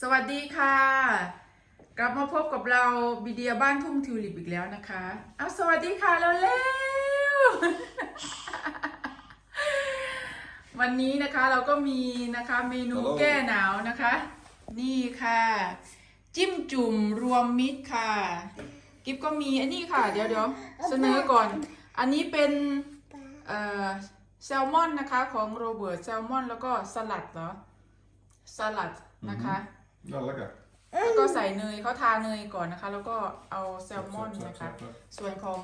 สวัสดีค่ะ กลับมาพบกับเราบีเดียบ้านทุ่งทิวลิปอีกแล้วนะคะ เอาสวัสดีค่ะแล้วเร็วๆวันนี้นะคะเราก็มีนะคะเมนู Hallo แก้หนาวนะคะ นี่ค่ะ จิ้มจุ่มรวมมิตรค่ะ กิฟก็มีอันนี้ค่ะ เดี๋ยวเดี๋ยวเสนอก่อน อันนี้เป็นเอ่อแซลมอนนะคะของโรเบิร์ตแซลมอนแล้วก็สลัดเหรอสลัดนะคะ Ja, lekker. แล้วก็ใส่เนยเขาทาเนยก่อนนะคะ แล้วก็เอาแซลมอน Zap, zap, นะคะ zap, zap. ส่วนของ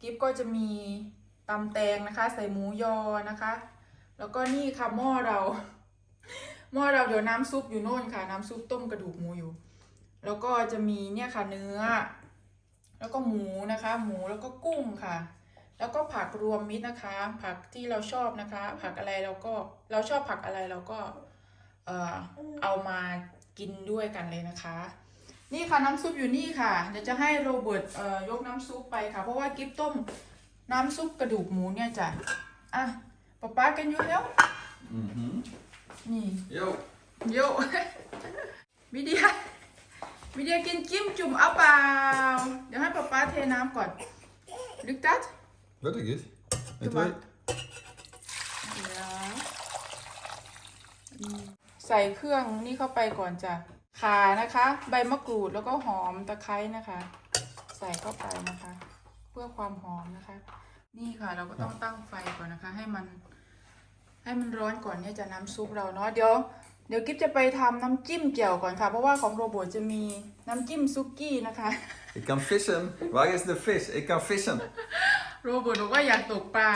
กิฟก็จะมีตำแตงนะคะ ใส่หมูยอนะคะ แล้วก็นี่ค่ะหม้อเรา หม้อเราเดี๋ยวน้ำซุปอยู่โน่นค่ะ น้ำซุปต้มกระดูกหมูอยู่ แล้วก็จะมีเนี่ยค่ะเนื้อ แล้วก็หมูนะคะ หมูแล้วก็กุ้งค่ะ แล้วก็ผักรวมมิตรนะคะ ผักที่เราชอบนะคะ ผักอะไรเราก็เราชอบผักอะไรเราก็ เอ่อเอามา กินด้วยกันเลยนะคะ นี่ค่ะน้ำซุปอยู่นี่ค่ะ เดี๋ยวจะให้โรเบิร์ตเอ่อยกน้ำซุปไปค่ะ เพราะว่ากิฟต้มน้ำซุปกระดูกหมูเนี่ยจ้ะอะป๊าป๊ากันอยู่แล้ว Mhm. นี่ Yo. โย วิเดียวิเดียกินจิ้มจุ่มเอาเปล่า เดี๋ยวให้ป๊าป๊าเทน้ำก่อนลึกตัด Weet ik het? Doe Eén, maar. twee. เดี๋ยวอืมใส่เครื่องนี่เข้าไปก่อนจ้ะข่านะคะ ใบมะกรูดแล้วก็หอมตะไคร้นะคะ ใส่เข้าไปนะคะ เพื่อความหอมนะคะ นี่ค่ะเราก็ต้องตั้งไฟก่อนนะคะ ให้มัน ให้มันร้อนก่อนเนี่ยจะน้ำซุปเราเนาะเดี๋ยวเดี๋ยวกิ๊บจะไปทำน้ำจิ้มแจ่วก่อนค่ะ เพราะว่าของโรเบิร์ตจะมีน้ำจิ้มซุกี้นะคะ Ik kan vissen. Waar is de vis? Ik kan vissen. โรเบิร์ตบอกว่าอยากตกปลา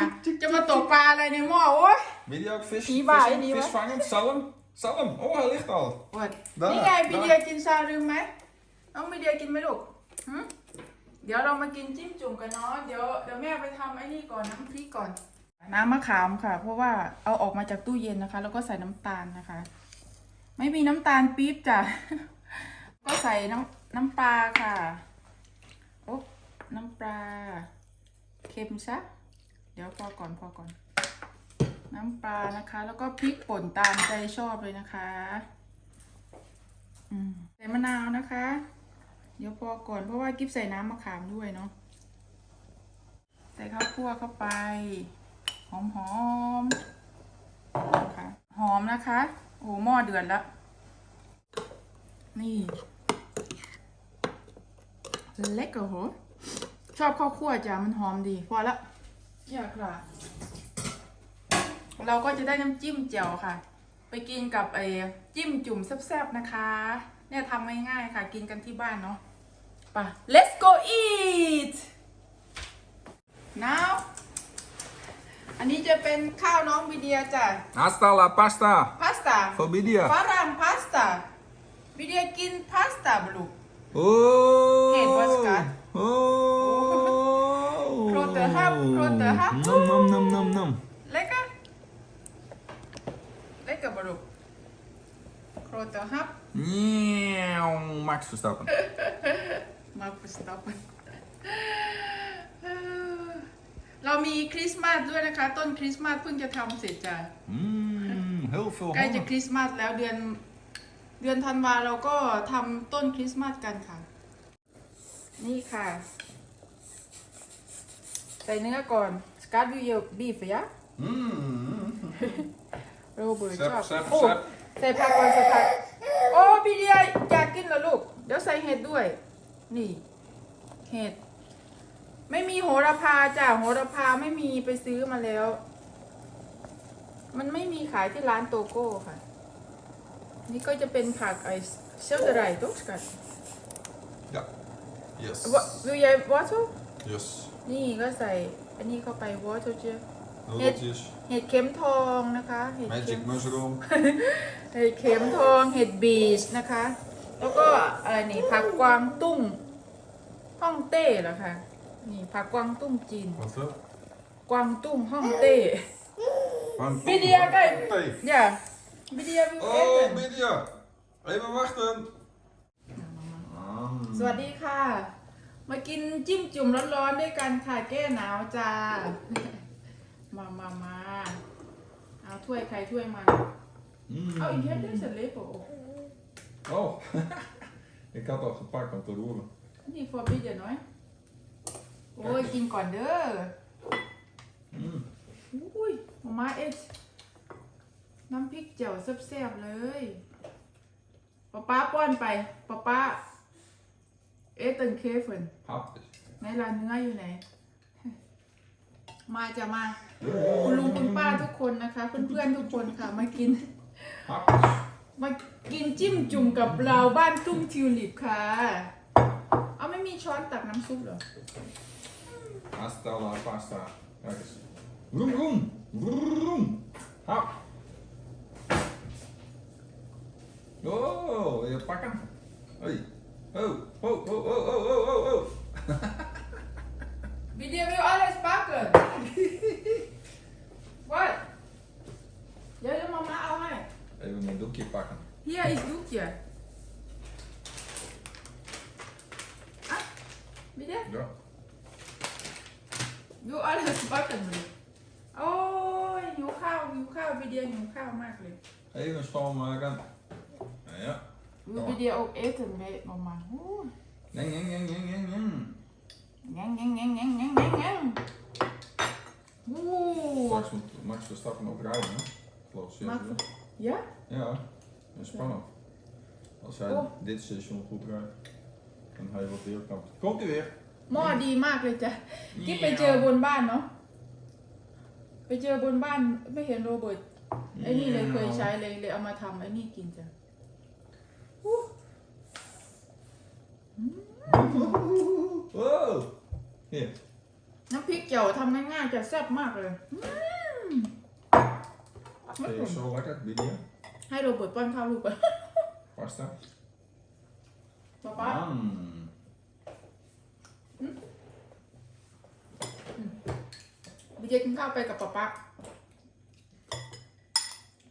จะมาตกปลาอะไรในหม้อโอ๊ย Wil je ook vis? Die waar, vissen? die vis waar. vangen? Zalm? Zalm. Oh, hij ligt al. อวดได้นี่ไงพี่ได้เดียกินซาลืมไหมน้องพี่เดียกินไหมลูกหึเดี๋ยวเรามากินจิ้มจุ่มกันเนาะเดี๋ยวเดี๋ยวแม่ไปทำไอ้นี่ก่อนน้ำพริกก่อน น้ำมะขามค่ะ เพราะว่าเอาออกมาจากตู้เย็นนะคะ แล้วก็ใส่น้ำตาลนะคะ ไม่มีน้ำตาลปี๊บจ้ะ ก็ใส่น้ำน้ำปลาค่ะโอ๊ะน้ำปลาเค็มซะเดี๋ยวพอก่อนพอก่อน น้ำปลานะคะ แล้วก็พริกป่นตามใจชอบเลยนะคะใส่มะนาวนะคะ เดี๋ยวพอก่อนเพราะว่ากิ๊บใส่น้ำมะขามด้วยเนาะใส่ข้าวคั่วเข้าไปหอมหอมนะคะหอมนะคะ โอ้หม้อเดือดแล้ว นี่เล็กเหรอโหชอบข้าวคั่วจ้ะมันหอมดี พอละอยากค่ะ เราก็จะได้น้ำจิ้มแจ่วค่ะ ไปกินกับไอ้จิ้มจุ่มแซ่บๆนะคะ เนี่ยทำง่ายๆค่ะ กินกันที่บ้านเนาะไป let's go eat now อันนี้จะเป็นข้าวน้องวิเดียจ้ะ Hasta la pasta. พาสต้า Voor Bidia. ฝรั่งพาสต้าวิเดียกินพาสต้าบลูก Oh. Hey, what's that? Oh. Grote hap, grote hap. Nom, nom, nom, nom, nom. Lekker lekker บลูกโครเตอร์ฮับ Nieuw. Max Verstappen. มาพุสต็อปเรามีคริสต์มาสด้วยนะคะ ต้นคริสต์มาสเพิ่งจะทำเสร็จจ้ะ Mmm, heel veel ใกล้จะ honger. คริสต์มาสแล้วเดือน เดือนธันวาเราก็ทำต้นคริสต์มาสกันค่ะ นี่ค่ะ ใส่เนื้อก่อนสกัดวิวบีฟยะ Mmm. โรเบิร์ตแซ่บชอบแซ่บโอ้แซ่บ ใส่ผักก่อนใส่ผักโอ้พี่เดียอยากกินเหรอลูก เดี๋ยวใส่เห็ดด้วย นี่ เห็ด ไม่มีโหระพาจ้ะโหระพาไม่มีไปซื้อมาแล้ว มันไม่มีขายที่ร้านโตโก้ค่ะ นี่ก็จะเป็นผักไอเซลเดอร์ไรตุ๊กกัน Ja. Yes. วะวิวยายวอต Yes. นี่ก็ใส่อันนี้เข้าไปวอตเจอ Roodjes. เห็ดเข็มทองนะคะเห็ดเข็ม Magic mushroom. เห็ดเข็มทองเห็ดบีชนะคะ แล้วก็อะไรนี่ผักกวางตุ้งฮ่องเต้เหรอคะนี่ผักกวางตุ้งจีน Wat wel? กวางตุ้งฮ่องเต้ Warm Bidia, kijk. Thee. อย่าวิดีโอวิวเอ Oh, น Bidia. Even wachten. สวัสดีค่ะ มากินจิ้มจุ่มร้อนๆด้วยกันค่ะแก้หนาวจ้า มามามาเอาถ้วยใครถ้วยมัน Mm. เอาอีกแค่ด้วยเสร็จเลยโป Oh. ik had al gepakt om te roeren. นี่ฟอร์บิดเดี๋ยวน้อย โอ้ยกินก่อนเด้อ Mm. อุ้ยมาม่าเอชน้ำพริกเจียวแซ่บๆเลยป๊าป้าป้อนไปป๊าป้าเอสเตันเคฟน Hapjes. ในร้านเนื้ออยู่ไหน มาจะมา คุณลุงคุณป้าทุกคนนะคะ เพื่อนๆทุกคนค่ะมากิน Hapjes. มากินจิ้มจุ่มกับเราบ้านตุ้งทิวลิปค่ะ เอาไม่มีช้อนตักน้ำซุปเหรอ Hasta la pasta. Kijk eens. Roem, roem. Roem. Hap. Oh, wil je pakken? Hoi. Oh, oh, oh, oh, oh, oh, oh, oh. วิดีโอวิ Wat? Jij doet mama al. Even mijn doekje pakken. Hier is doekje. Ah, bitte? Ja. Doe alles bakken nu. Oh, je gaat, je gaat, video je gaat makkelijk. Even schoonmaken. Nou ja. Je bieden ook eten met mama. Oeh. Neng, neng, neng, neng, neng. Neng, neng, neng, neng, neng, neng, neng. jeng, jeng, jeng, jeng, jeng. ยังยังยังยังยังยังยังโอ้ Straks moet Max Verstappen ook rijden, hè? Geloof ik. Max- Ja, Ja? dat is spannend. Als hij Oh. dit seizoen goed rijdt, dan hij wordt wereldkampioen. Komt hij weer? หม้อดีมากเลยจ้ะกิ๊บไปเจอบนบ้านเนาะ ไปเจอบนบ้านไม่เห็นโรเบิร์ต ไอ้นี่เลยเคยใช้เลยเลยเอามาทำไอ้นี่กินจ้ะอู้ Wow! Hier. น้ำพริกเจียวทำง่ายๆจะแซ่บมากเลยอืม Vind je zo lekker, Lydia? ให้โรเบิร์ตป้อนข้าวลูกไป Pasta? ป๊าป๊า Mm. วิเจกินข้าวไปกับป๊าป๊า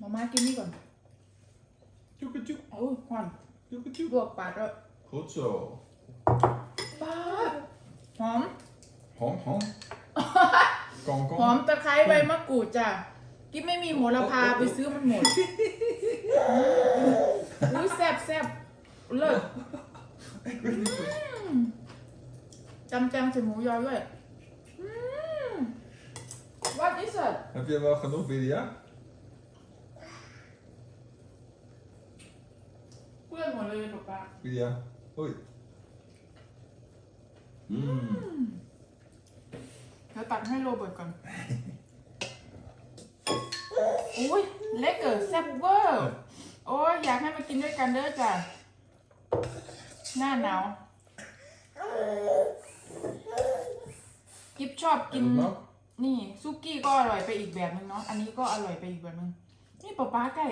มาม่ากินนี่ก่อน Tjoeke tjoek, โอ้ยหวาน tjoeke tjoek. ลวกปากแล้ว Goed zo. ป๊าดหอม Hom, hom. Kom, หอม kom. ตะไคร้ใบมะกรูดจ้ะกิ๊บไม่มีโหระพาไปซื้อมันหมดอุ้ยแซ่บแซ่บเลิศ Ik weet niet wat. จำแจงใส่หมูยอด้วยอืม What is it Heb je wel genoeg, Lydia? เพื่อนหมดเลยป๊าป๊า Lydia, hoi. Mm. เดี๋ยวตัดให้โรเบิร์ตก่อน อุ้ยเล็กเกิดแซ่บเวอร์ โอ้ยอยากให้มากินด้วยกันเด้อจ้ะ หน้าหนาวกิฟชอบกิ En น dat nog? นี่ซุกี้ก็อร่อยไปอีกแบบนึงเนาะ อันนี้ก็อร่อยไปอีกแบบนึง นี่ป๊าป๊าใกล้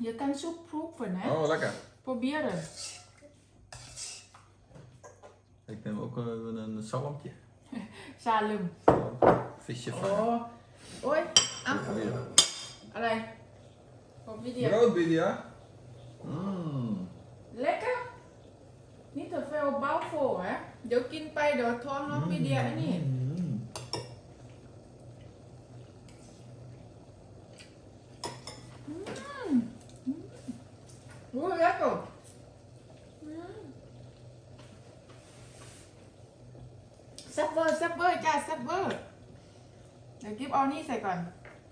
เดี๋ยวกันซุปพรุกฝนนะ Oh, lekker. Proberen. Ik neem ook even een zalmpje. ชาลืม Visje โอ้ vangen. โอ้ยอะ Hier. อะไรผมวิดีโอ Brood, Lydia. Mm. Lekker. Niet te veel bouwvol, hè? เดี๋ยวกินไปเดี๋ยวท้องน้องวิดีโอไอ้นี่ Mm. อู้เล็กอะแซ่บเวอร์แซ่บเวอร์จ้าแซ่บเวอร์ เดี๋ยวกิฟเอานี่ ใส่ก่อน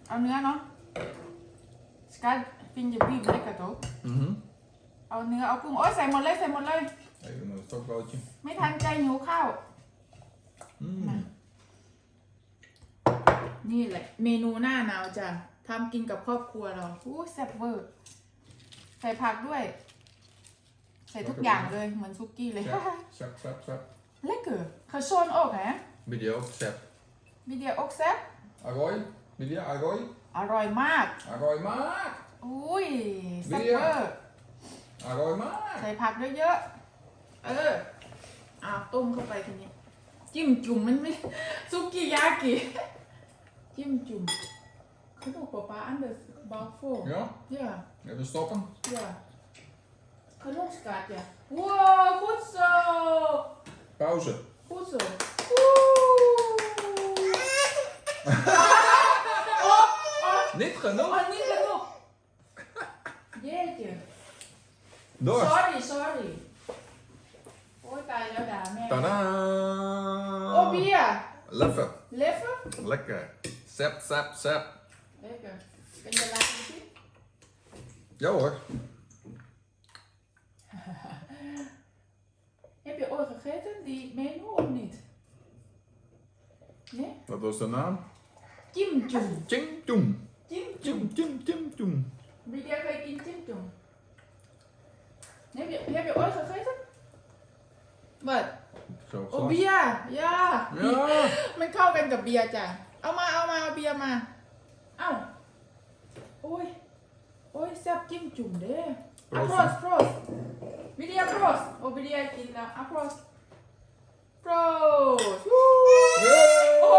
เอาเนื้อเนาะสกัดฟินจะบีบเล็กกระตุก Mhm. เอาเนื้อเอากุ้งโอ้ยใส่หมดเลยใส่หมดเลย Even een stokbroodje. ไม่ทันใจหิวข้าว Mm. นี่แหละ เมนูหน้าหนาวจ้ะทำกินกับครอบครัวเราอู้แซ่บเวอร์ใส่ผักด้วย ใส่ทุกอย่างเลยเหมือนซุกี้เลย Sap, sap, sap, sap. Lekker. Gezond ook, hè? Lydia ook, sap. วิดีโออกแซ่บ Agoy. Lydia, agoy. อร่อยมาก Agoy maak. อุ้ยแซ่บวิดีโอเวอร์ Agoy maak. ใส่ผักเยอะๆเอออ้าวต้มเข้าไปทีนี้ จิ้มจุ่มมันไม่ซุกี้ยากิจิ้มจุ่มเขาบอกป๊าป๊าอันเดอร์บาโฟ Ja, เย่ even stoppen. Ja. Knopskaart, ja. Wow, goed zo. Pauze. Goed zo. Oeh. oh, oh, Niet genoeg. oh, niet genoeg. Jeetje. Door. sorry sorry โอ้ยตายแล้วด่าแม่ Tada! โอ้เบียร์ Lekker. เลฟเฟอร์ Lekker. Sep, sep, sep. เลฟเฟอร์เป็นยังไงสิ Ja hoor. Heb je ooit gegeten die menu of niet? Nee? Wat was de naam? Kim Jum. Ching Choem. Kim Chim Jum. Chim Chim Choem. Wie jij kan je Kim Jum. Heb je, heb je ooit gegeten? Wat? Zo โอ้ glas. เบียร์ย่า Ja. มันเข้ากันกับเบียร์จ้ะเอามาเอามาเอาเบียร์มาเอ้าโอ้ยโอ้ยแซ่บจิ้มจุ่มเด้อะโพรสโพรสวิเดียโพรสโอ้วิเดียกินแล้วอะโพรสโพรสโอ้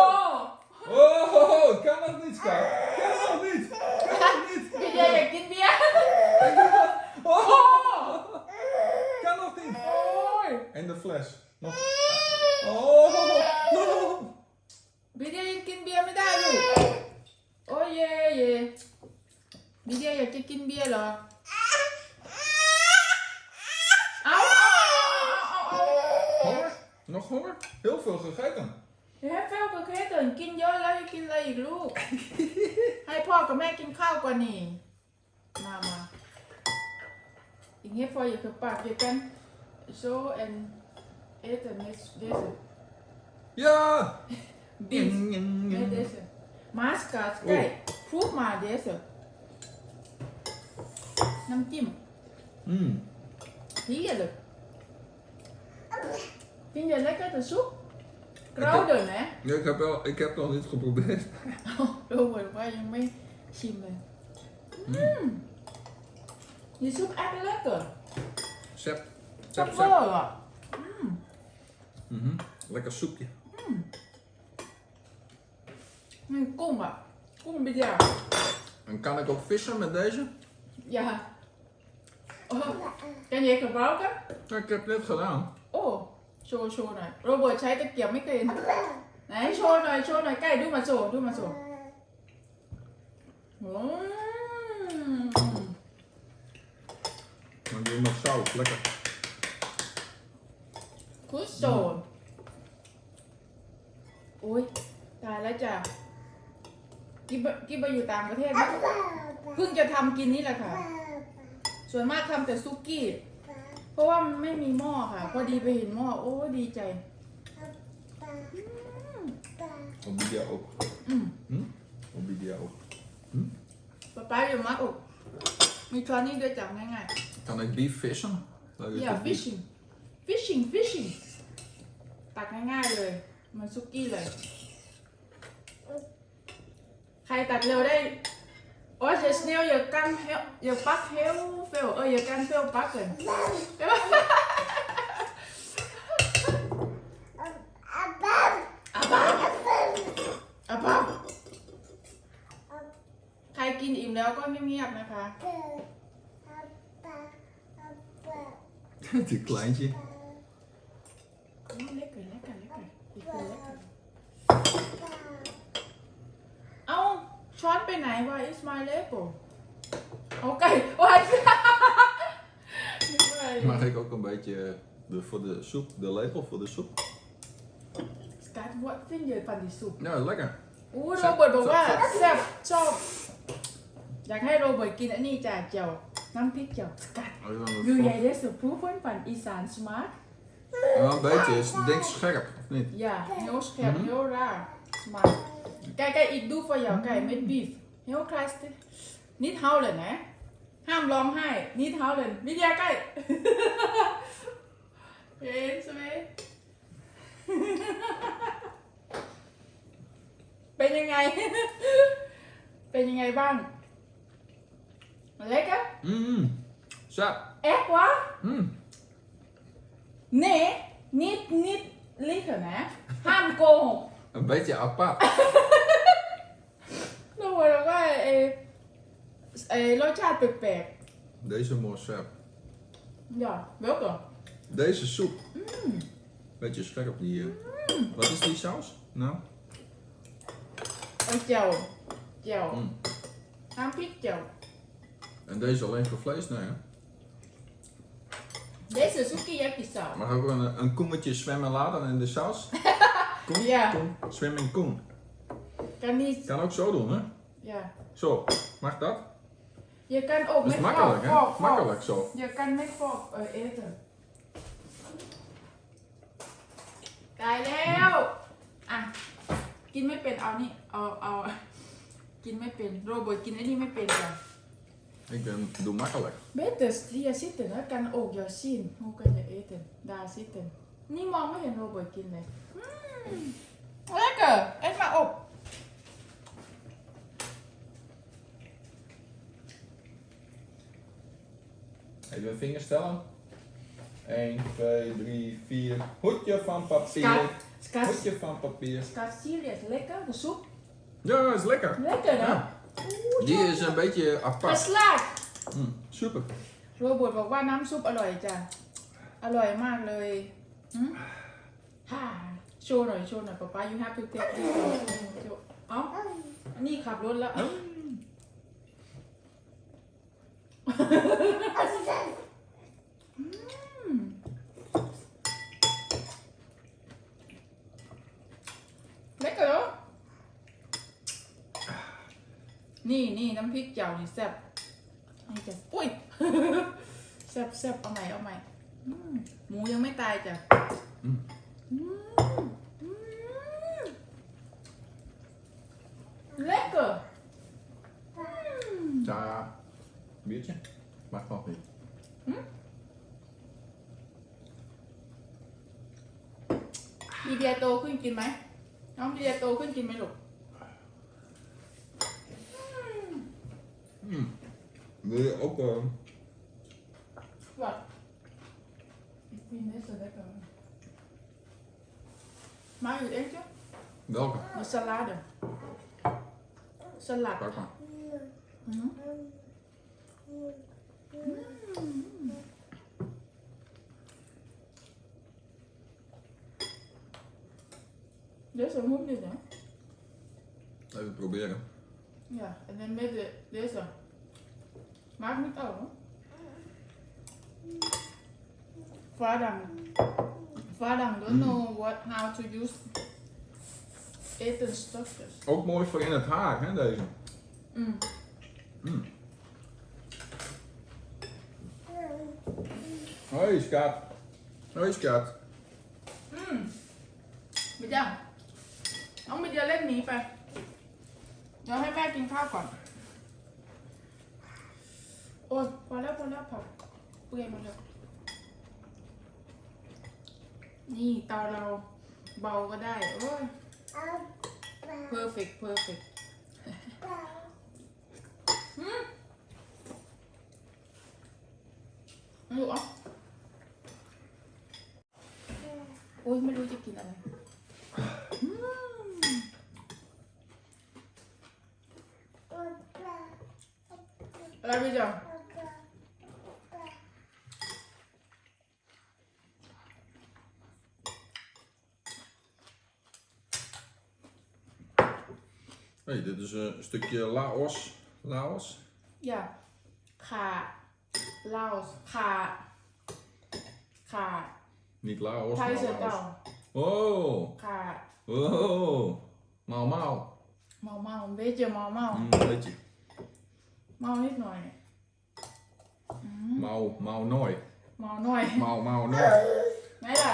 Oh, oh, kan dat niet, schat? Kan dat niet? Kan dat niet? วิเดียอยากกินเบียร์ Oh, kan dat niet? โอ้ย En de fles. Nog. Oh, oh. วิเดียยังกินเบียร์ไม่ได้ลูก โอ้ยเย่เย่วิเดียอยากจะกินเบียร์เหรอ เอาเอาเอาเอาเอาเอา Honger? Nog honger? Heel veel gegeten. เฮ้ยเฟลก็แค่ตื่นกินเยอะแล้วจะกินอะไรอีกลูก ให้พ่อกับแม่กินข้าวก่อนนี่ มามาอีกเงี้ยพออย่าเพิ่งปากเดียวกัน zo en eten met deze Ja. beef Yin, yin, met yin. deze mascot kijk proef maar deze น้ำจิ้ม Mm. heerlijk vind je lekker de soep kruiden hè Ja, ik heb, wel, ik heb het nog niet geprobeerd. ดูเหมือนว่ายังไม่ชิมเลยอืมนี่ซุปแอปเปิ้ลเกิด Sep. ชอบ Sep, เวอ sep. ร์อะ Mhm. Lekker soepje. นี่กุ้งอะกุ้งไปเดียว En kan ik ook vissen met deze? อ ย่าโอ้กันเยกับเรากัน Ja, ik heb net gedaan. โอ้โชว์โชว์หน่อยโรเบิร์ตใช้ตะเกียบไม่เป็นไหนโชว์หน่อยโชว์หน่อยใกล้ดูมาโชว์ดูมาโชว์อืม Dan doe ik nog zout. Lekker. คุชโซนโอ้ยตายแล้วจ้ะกิบกิบไปอยู่ต่างประเทศนะเพิ่งจะทำกินนี่แหละค่ะ ส่วนมากทำแต่ซุกี้ เพราะว่ามันไม่มีหม้อค่ะ พอดีไปเห็นหม้อ โอ้ดีใจ Obidia ook. อืม Hm? Obidia ook. ป๊าป๊าอยู่มักอกมีช้อนนี่ด้วยจับง่าย Kan ik beef vissen? Leuk ๆ is อย่า het beef. fishing fishing fishing ตักง่ายๆเลยมันซุกี้เลย ใครตักเร็วได้ โอ้ยจะ snail อย่ากันเฮลอย่าปักเฮลเฟลเอออย่ากันเฟลปักเลยใช่ปะอาบ้าอาบ้าใครกินอิ่มแล้วก็เงียบๆนะคะ Die kleintje. เล็กเลยเล็กกันเล็กกันอีกคนเล็กกันเอาช้อนไปไหนวะ is my lego เอาไก่ว้ายนึกว่า Mag ik ook een beetje de, voor de soep, de lepel voor de soep? สกัดวัดฟินเยอะปันดิสุ Ja, lekker. อู้โรเบิร์ตบอกว่าแซ่บชอบอยากให้โรเบิร์ตกินอันนี้จ้ะเจียวน้ำพริกเจียวสกัด Oh, dan วิว het ใหญ่ vast. ได้สุดผู้พ้นปันอีสานสมาร์ท Ja, een beetje. Is het denk ik scherp, of niet? อย่าเฮลสแคปเฮลรา สมาร์ทไก่ไก่อีกดูฟอยาวไก่เม็ดบีฟเฮลคลาสตินิดเฮาเลยนะ ห้ามร้องไห้ นิดเฮาเลยวิทยาใกล้เห็นใช่ไหมเป็นยังไง เป็นยังไงบ้าง เล็กอะ Mmm. Zo. แอกวะ Mmm. เน่นิดนิดลิกเหรอนะห้ามโกหก Een beetje apart. เราบอกว่าเออเออรสชาติแปลก Deze mooi scherp. ๆอย่าเวลก่อน Deze soep. Beetje scherp die. eh. Wat is die saus? Nou? เอาเจียวเจียว Mm. น้ำพริกเจียว En deze alleen voor vlees? Nee, hè? Deze sukiyaki saus. Mag ook een, een koemetje zwemmen laten in de saus. Koen, Ja. koen, zwem in koen. Kan niet. Kan ook zo doen, hè? Ja. Zo, mag dat? Je kan ook Dat is met makkelijk, vork, hè? vork, vork. Makkelijk zo. Je kan met vork eh, eten. ตายแล้ว อ่ะ กินไม่เป็นเอานี่ เอา เอา กินไม่เป็น โรเบิร์ตกินไอ้นี่ไม่เป็นจ้ะ Ik ben, doe makkelijk. Beter hier zitten, hè, kan ook jou zien. Hoe kan je eten? Daar zitten. Niemand mag een Robert kinderen. Mm, Even vingers tellen. 1, 2, 3, 4. Hoedje van papier. Skat. Skat. Hoedje van papier. Skat serieus. Lekker, de soep. Ja, is lekker. Lekker, hè? Ja. Die is een beetje apart. Geslaagd! Mm, super. โรเบิร์ตบอกว่าน้ำซุปอร่อยจ้ะ อร่อยมากเลยหืมฮ่าโชว์หน่อย โชว์หน่อยป๊าป๊า you have to take this one โชว์เอ้านี่ขับรถแล้ว อืมเล็กเหรอนี่นี่น้ำพริกเจียวนี่แซ่บนี่จ้ะอุ้ย แซ่บแซ่บเอาใหม่เอาใหม่อืมหมูยังไม่ตายจ้ะอืมอืมอืมเล็กเหรออืม Ja, biertje. Mag nog niet. ดีเดียโตขึ้นกินไหม น้องดีเดียโตขึ้นกินไหมลูก Mm. Wil je ook... eh, Wat? Ik vind dit zo lekker. Mag je het eten? welke? De salade. Salade. Pak maar. Mhm. Deze moet niet, hè? Even proberen. Ja, en dan met de, deze. Maakt niet uit, hoor. Vadang. Vadang don't know what, how to use eten stokjes. Ook mooi voor in het haar, hè, deze. Mm. Mm. Hoi, skat. Hoi, skat. อืมบิดยังน้องบิดยังเล่นหนีไป เดี๋ยวให้แม่กินข้าวก่อน โอ้ยพอแล้วพอแล้วพอเปื่อยหมดแล้วนี่เตาเราเบาก็ได้ โอ้ย perfect perfect อืมไม่รู้อะโอ้ยไม่รู้จะกินอะไรอืมอะไรไปจัง Hey, dit is een stukje Laos. Laos. อย่าขาลาวขาขา Niet Laos, ไทย maar เสือเต่า Laos. Oh, ขา oh. Mau mau. เมาเมาเบเจอเมาเมา Mm, beetje. เมานิดหน่อยอืม Mau, mau nooit. เมาหน่อย Mau, mau nooit. ไงล่ะ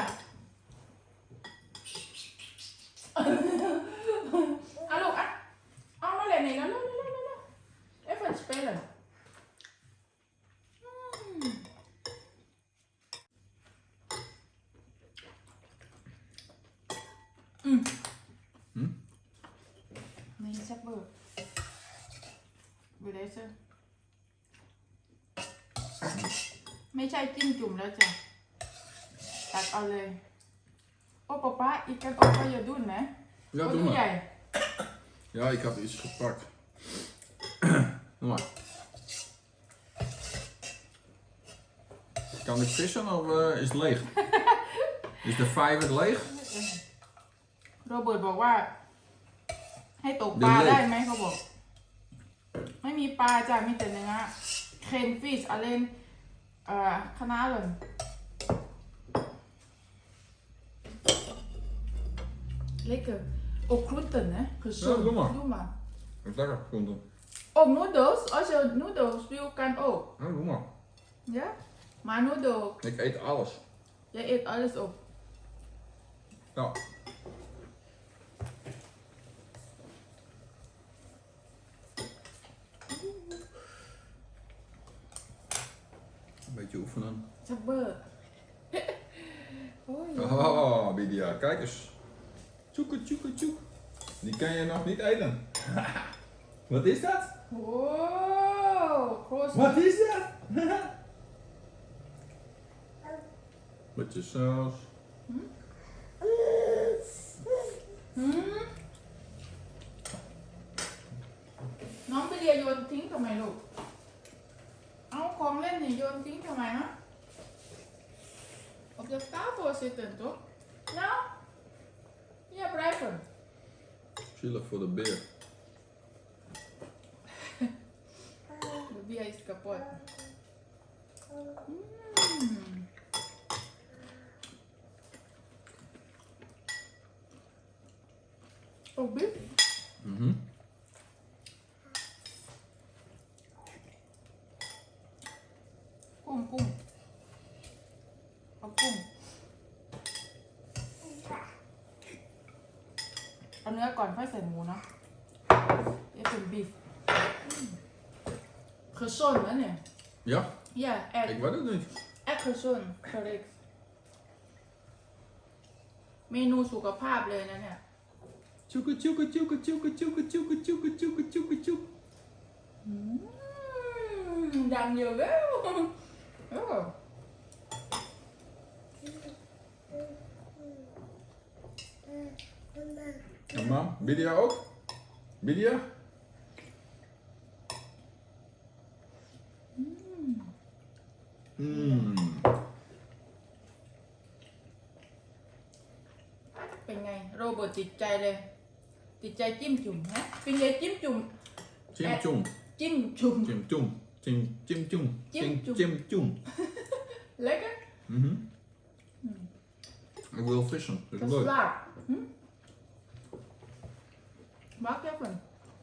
เอาลูกอะเอามาเลยนี่แล้วแล้วแล้วแล้วแล้วเอฟเฟนสเปลเลยอืม อืม นี่แซ่บเบอร์เบอร์ไดเซอร์ไม่ ใช่จิ้มจุ่มแล้วจ้ะ ตักเอาเลย โอ้ป๊าป๊าอีกกันโอ้ก็อย่าดุนนะ Ja, โอ้ doe ดูใหญ่ maar. Ja, ik had iets gepakt. Doe maar. Kan ik vissen of eh, is het leeg? is de vijver leeg? โรเบิร์ตบอกว่า ให้ตกปเดี๋ลายวเลย ได้ไหมเขาบอก ไม่มีปลาจ้ะมีแต่เนื้อเคนฟิชอะไร Eh, Garnalen. Lekker. Ook groenten, hè? Gezond. Ja, doe maar. Doe maar. Lekker groenten. Oh, noedels? Als je noedels wil, kan ook. Ja, doe maar. Ja? Maar noedel. Ik eet alles. Jij eet alles op. Ja. oefenen. Sabar. oh, ja. Oh, Bidia, kijk eens. Tjoeke, tjoeke, tjoek. Die kan je nog niet eten. Wat is dat? Wow. Groot. Wat is dat? Beetje saus. Hmm? น้องไปเรียนโยนทิ้งทำไมลูก เอาของเล่นเนี่ยโยนทิ้งทำไมฮะ já estava você tanto? Não? E a Brian? Sheila for the beer. Bebi a escapote. Ah. Hum. เอาเนื้อก่อนค่อยใส่หมูเนาะนี่เป็นบีฟคือส้นนะเนี่ย Ja, Ja, echt. ik weet het niet. Echt gezond, correct. เมนูสุขภาพเลยนะเนี่ย Tjoeke, tjoeke, tjoeke, tjoeke, tjoeke, tjoeke, tjoeke, tjoeke, tjoeke, tjoeke. อืมดังเยอะแล้วโอ้ En mam, Bidia ook? Bidia? Mmm. เป็นไง โรเบิร์ตติดใจเลย ติดใจจิ้มจุ่มฮะเป็นไงจิ้มจุ่ม Chim chum. จิ้มจุ่ม Chim chum. Chim chim chum. Chim Chim chum. chim chum. เล็กอะ Mhm. Ik wil vissen, dat จะ is ส leuk. ลาดหึบัก Bác even.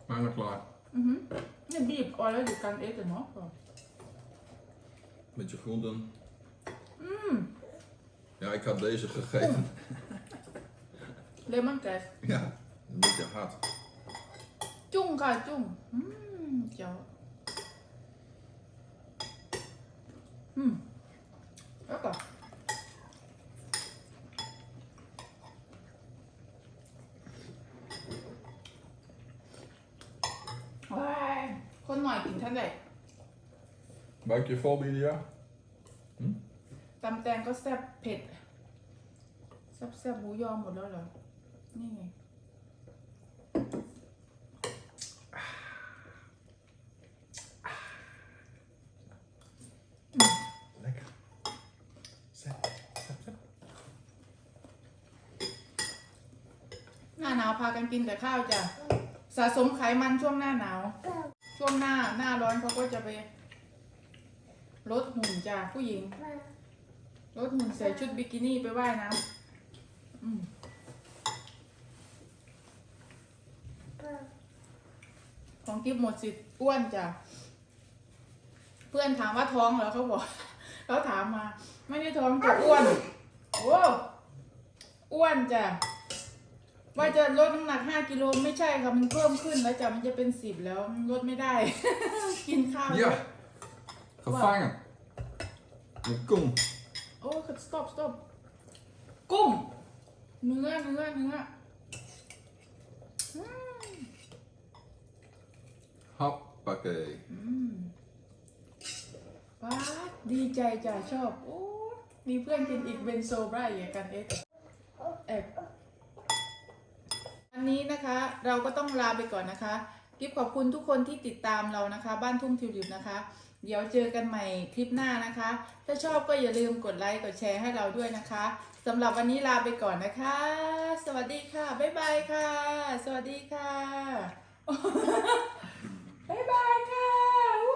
rồi ik klaar. lại Mhm. Nem bírt kan eten akkor. Met je groenten. Mm. Ja, ik had deze gegeten. Lemon krijg. Ja, een beetje hard. Tjong ga tjong. Mmm. Ja. Mmm, Lekker. คนหน่อยกินท่านใด Buikje vol, Bidia? ตำแตงก็แซ่บเผ็ดแซ่บแซ่บหมูยอหมดแล้วเหรอ นี่ไง Lekker. Zet, zet, zet. หน้าหนาวพากันกินแต่ข้าวจ้ะ สะสมไขมันช่วงหน้าหนาวช่ วงหน้าหน้าร้อนเขาก็จะไปลดหุ่นจ้ะผู้หญิงลดหุ่นใส่ชุดบิกินี่ไปว่ายน้ำอืมของกิฟหมดสิทธิ์อ้วนจ้ะเพื่อนถามว่าท้องเหรอเขาบอกเขาถามมา ไม่ได้ท้องจะอ้วนโอ้อ้วนจ้ะ ว่าจะลดน้ำหนัก5กิโลไม่ใช่ค่ะมันเพิ่มขึ้นแล้วจ้ะมันจะเป็น10แล้วมันลดไม่ได้ กินข้าวเย Ja, อะ gevangen. Een kom. โอ้ stop stop กุ้งเนื้อเนื้อเนื้ออืม Hoppakee. อืมว้าดดีใจจ้ะชอบ โอ้ มีเพื่อนกินอีกเบนโซไบรท์อย่างกันเอ็กเอ็ก วันนี้นะคะเราก็ต้องลาไปก่อนนะคะกิฟขอบคุณทุกคนที่ติดตามเรานะคะ บ้านทุ่งทิวลิปนะคะ เดี๋ยวเจอกันใหม่คลิปหน้านะคะ ถ้าชอบก็อย่าลืมกดไลค์กดแชร์ให้เราด้วยนะคะสำหรับวันนี้ลาไปก่อนนะคะ สวัสดีค่ะ บ๊ายบายค่ะ สวัสดีค่ะ บ๊ายบายค่ะ